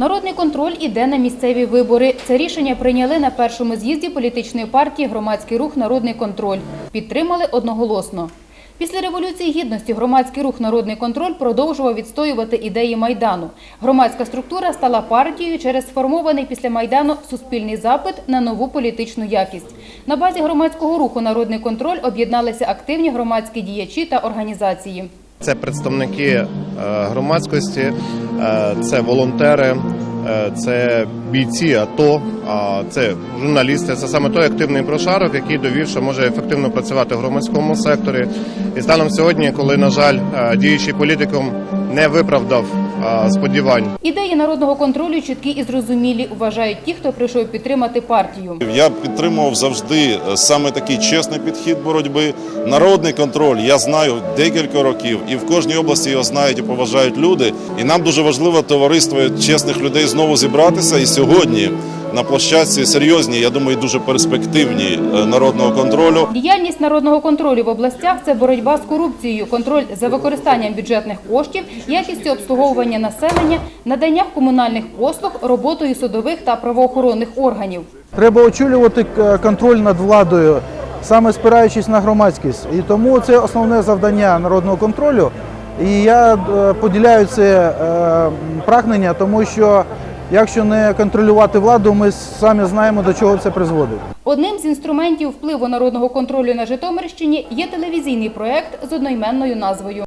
Народний контроль іде на місцеві вибори. Це рішення прийняли на першому з'їзді політичної партії Громадський рух Народний контроль. Підтримали одноголосно. Після Революції Гідності громадський рух Народний контроль продовжував відстоювати ідеї Майдану. Громадська структура стала партією через сформований після Майдану суспільний запит на нову політичну якість. На базі громадського руху Народний контроль об'єдналися активні громадські діячі та організації. Це представники е, громадськості, е, це волонтери, е, це бійці АТО, це журналісти. Це саме той активний прошарок, який довів, що може ефективно працювати в громадському секторі. І станом сьогодні, коли, на жаль, діючий політиком не виправдав сподівань Ідеї народного контролю чіткі і зрозумілі, вважають ті, хто прийшов підтримати партію. Я підтримував завжди е, саме такий чесний підхід боротьби. Народний контроль я знаю декілька років, і в кожній області його знають і поважають люди. І нам дуже важливо товариство чесних людей знову зібратися. І сьогодні на площадці серйозні, я думаю, дуже перспективні е, народного контролю. Діяльність народного контролю в областях це боротьба з корупцією, контроль за використанням бюджетних коштів, якістю обслуговування населення, надання комунальних послуг, роботою судових та правоохоронних органів. Треба очолювати контроль над владою, саме спираючись на громадськість. І тому це основне завдання народного контролю. І я е, поділяю це е, прагнення, тому що якщо не контролювати владу, ми самі знаємо, до чого це призводить. Одним з інструментів впливу народного контролю на Житомирщині є телевізійний проект з одноіменною назвою.